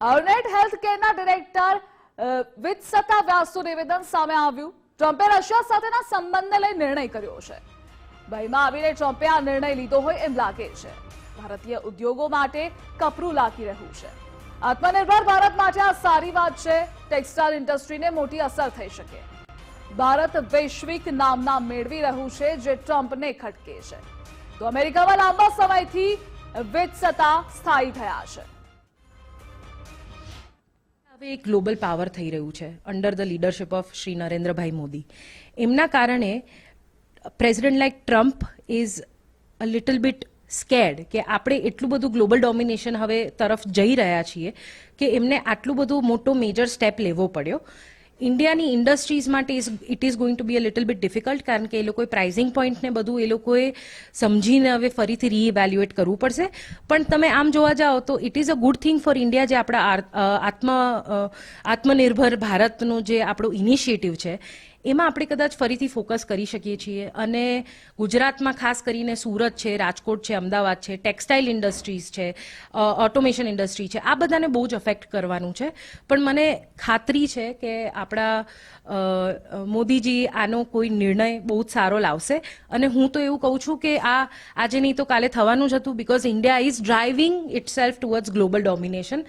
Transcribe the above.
અર્નેટ health કેરના director વિત્સતા વ્યાસનું નિવેદન સામે આવ્યું. ટ્રમ્પે રશિયા સાથેના સંબંધને લઈ નિર્ણય કર્યો છે. ભયમાં આવીને ટ્રમ્પે આ નિર્ણય લીધો હોય એમ લાગે છે. ભારતીય ઉદ્યોગો માટે કપરું લાગી રહ્યું છે. આત્મનિર્ભર ભારત માટે આ સારી વાત છે. ટેક્સટાઇલ ઇન્ડસ્ટ્રીને મોટી અસર થઈ શકે. ભારત વૈશ્વિક નામના મેળવી રહ્યું છે જે ટ્રમ્પને ખટકે છે. તો અમેરિકામાં લાંબા સમયથી વિત્સતા સ્થાયી થયા છે. હવે એક ગ્લોબલ પાવર થઈ રહ્યું છે under the leadership of Shri Narendrabhai Modi એમના કારણે president like Trump is a little bit scared કે આપણે એટલું બધું ગ્લોબલ ડોમિનેશન હવે તરફ જઈ રહ્યા છીએ કે એમને આટલું બધું મોટો મેજર સ્ટેપ લેવો પડ્યો. ઇન્ડિયાની ઇન્ડસ્ટ્રીઝ માટે it is going to be a little bit difficult કારણ કે એ લોકોએ પ્રાઇઝિંગ પોઈન્ટને બધું એ લોકોએ સમજીને હવે ફરીથી રીઇવેલ્યુએટ કરવું પડશે. પણ તમે આમ જોવા જાઓ તો it is a good thing for India જે આપણા આત્મ આત્મનિર્ભર ભારતનું જે આપણું ઇનિશિયેટિવ છે એમાં આપણે કદાચ ફરીથી ફોકસ કરી શકીએ છીએ. અને ગુજરાતમાં ખાસ કરીને સુરત છે, રાજકોટ છે, અમદાવાદ છે ટેક્સટાઇલ ઇન્ડસ્ટ્રીઝ છે ઓટોમેશન ઇન્ડસ્ટ્રી છે, આ બધાને બહુ જ અફેક્ટ કરવાનું છે. પણ મને ખાતરી છે કે આપણા મોદીજી આનો કોઈ નિર્ણય બહુ જ સારો લાવશે. અને હું તો એવું કહું છું કે આ, આજે નહીં તો કાલે થવાનું જ હતું because India is driving itself towards global domination